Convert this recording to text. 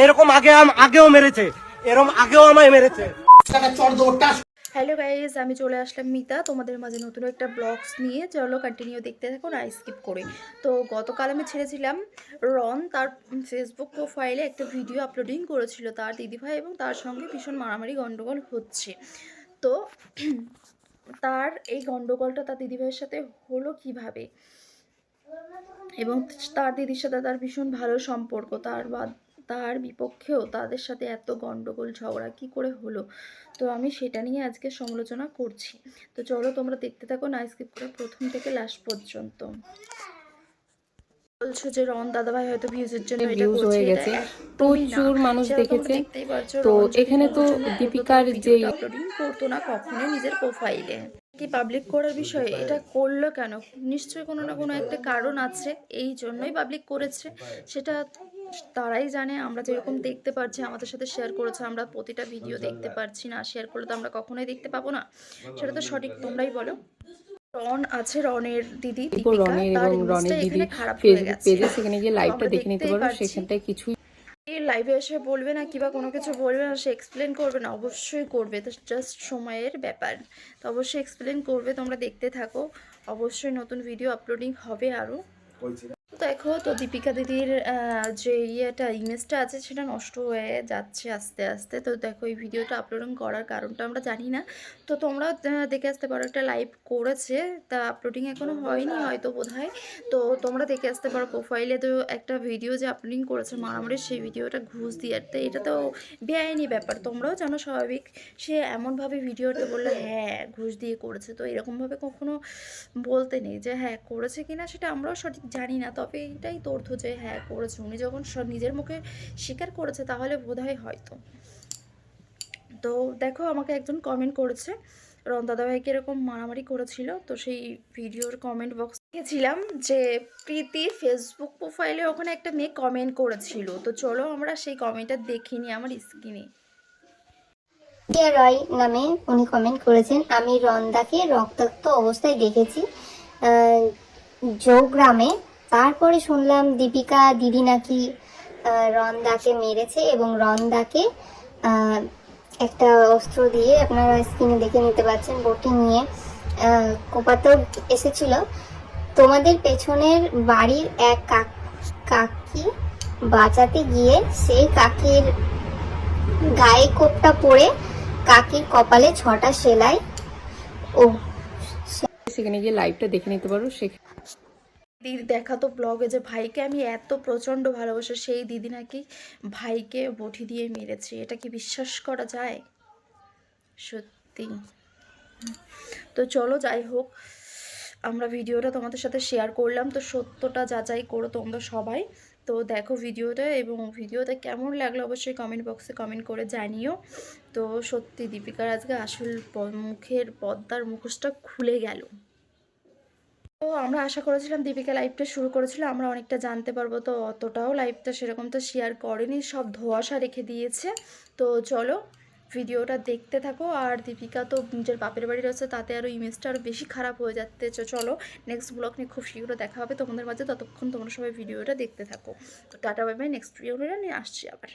এরকম আগে আম- আগেও মেরেছে। এরকম আগেও আমায় মেরেছে। হ্যালো গাইজ আমি চলে আসলাম মিতা। তোমাদের মাঝে নতুন একটা ব্লগস নিয়ে। চলো কন্টিনিউ দেখতে থাকো না স্কিপ করে। তো গতকাল আমি ছেড়েছিলাম রন তার ফেসবুক প্রোফাইলে একটা ভিডিও আপলোডিং করেছিল তার দিদিভাই এবং তার সঙ্গে ভীষণ মারামারি গণ্ডগোল হচ্ছে। তো তার এই গণ্ডগোলটা তার দিদিভাইয়ের সাথে হলো কীভাবে? এবং তার দিদির সাথে তার ভীষণ ভালো সম্পর্ক। তার বা তার বিপক্ষেও তাদের সাথে এত গণ্ডগোল ঝগড়া কি করে হলো? তো আমি সেটা নিয়ে আজকে সমালোচনা করছি। তো চলো তোমরা দেখতে থাকো না স্কিপ করে প্রথম থেকে লাস্ট পর্যন্ত। বলছো যে রন দাদাভাই হয়তো ভিউজের জন্য Views করছে, হয়ে গেছে। প্রচুর মানুষ দেখেছে। তো এখানে তো দীপিকার যে- করতো না কখনোই নিজের প্রোফাইলে কি পাবলিক করার বিষয়? এটা করল কেন? নিশ্চয়ই কোনো না কোনো একটা কারণ আছে এই জন্যই পাবলিক করেছে। সেটা তারাই জানে আমরা যেরকম দেখতে পারছি আমাদের সাথে শেয়ার করেছে আমরা প্রতিটা ভিডিও দেখতে পারছি না শেয়ার করলে তো আমরা কখনোই দেখতে পাবো না। সেটা তো সঠিক তোমরাই বলো। রন আছে রনের দিদি রনের এবং রনের দিদি ফেসবুক পেজে সেখানে গিয়ে লাইভটা দেখে নিতে পারো সেখানটায় কিছুই লাইভে এসে বলবে না কিবা কোনো কিছু বলবে না সে এক্সপ্লেন করবে না অবশ্যই করবে তো জাস্ট সময়ের ব্যাপার। তো অবশ্যই এক্সপ্লেন করবে তোমরা দেখতে থাকো। অবশ্যই নতুন ভিডিও আপলোডিং হবে আরও দেখো তো দীপিকা দিদির যে ইয়েটা ইমেজটা আছে সেটা নষ্ট হয়ে যাচ্ছে আস্তে আস্তে। তো দেখো এই ভিডিওটা আপলোডিং করার কারণটা আমরা জানি না। তো তোমরা আহ, দেখে আসতে পারো একটা লাইভ করেছে। তা আপলোডিং এখনও হয়নি হয়তো বোধহয়। তো তোমরা দেখে আসতে পারো প্রোফাইলে তো একটা ভিডিও যে আপলোডিং করেছে মারামারি সেই ভিডিওটা ঘুষ দিয়ে। তো এটা তো বেআইনি ব্যাপার। তোমরাও জানো স্বাভাবিক সে এমনভাবে ভিডিওতে বললে হ্যাঁ ঘুষ দিয়ে করেছে। তো এরকমভাবে কখনো বলতে নেই যে হ্যাঁ করেছে কিনা সেটা আমরাও সঠিক জানি না। তবে এটাই তথ্য যে হ্যাঁ করেছে। উনি যখন সব নিজের মুখে স্বীকার করেছে, তাহলে বোধহয় হয়তো। তো দেখো, আমাকে একজন কমেন্ট করেছে। রন দাদাভাইকে এরকম মারামারি করেছিল, তো সেই ভিডিওর কমেন্ট বক্স দেখেছিলাম যে, প্রীতি ফেসবুক প্রোফাইলে ওখানে একটা মেয়ে কমেন্ট করেছিল। তো চলো আমরা সেই কমেন্টটা দেখিনি আমার স্ক্রিনে কে রয় নামে উনি কমেন্ট করেছেন। আমি রন্দাকে রক্তাক্ত অবস্থায় দেখেছি। জৌগ্রামে তারপরে শুনলাম দীপিকা দিদি নাকি রন্দাকে মেরেছে এবং রন্দাকে একটা অস্ত্র দিয়ে আপনারা স্ক্রিনে দেখে নিতে পারছেন বটি নিয়ে কোপাতেও এসেছিল। তোমাদের পেছনের বাড়ির এক কাক- বাঁচাতে গিয়ে সেই কাকির গায়ে কোপটা পড়ে কাকির কপালে ছটা সেলাই ও সেখানে গিয়ে লাইভটা দেখে নিতে পারো, সেখানে দিদির দেখাতো ব্লগে যে ভাইকে আমি এত প্রচণ্ড ভালোবাসি, সেই দিদি নাকি ভাইকে বটি দিয়ে মেরেছে। এটা কি বিশ্বাস করা যায়? সত্যি। তো চলো, যাই হোক, আমরা ভিডিওটা তোমাদের সাথে শেয়ার করলাম। তো সত্যটা যাচাই করো তোমরা সবাই। তো দেখো ভিডিওটা এবং ভিডিওটা কেমন লাগল অবশ্যই কমেন্ট বক্সে কমেন্ট করে জানিও। তো সত্যি, দীপিকার আজকে আসল মুখের পদ্মার মুখোশটা খুলে গেল। তো আমরা আশা করেছিলাম দীপিকা লাইভটা শুরু করেছিল, আমরা অনেকটা জানতে পারব। তো অতটাও লাইভটা সেরকম তো শেয়ার করেনি, সব ধোয়াশা রেখে দিয়েছে। তো চলো ভিডিওটা দেখতে থাকো, আর দীপিকা তো নিজের বাপের বাড়ি রয়েছে, তাতে আরও ইমেজটা আরও বেশি খারাপ হয়ে যাচ্ছে। চলো নেক্সট ব্লগ নিয়ে খুব শীঘ্র দেখা হবে তোমাদের মাঝে, ততক্ষণ তোমরা সবাই ভিডিওটা দেখতে থাকো। তো টাটা বাই বাই নেক্সট ভিডিওটা নিয়ে আসছি আবার।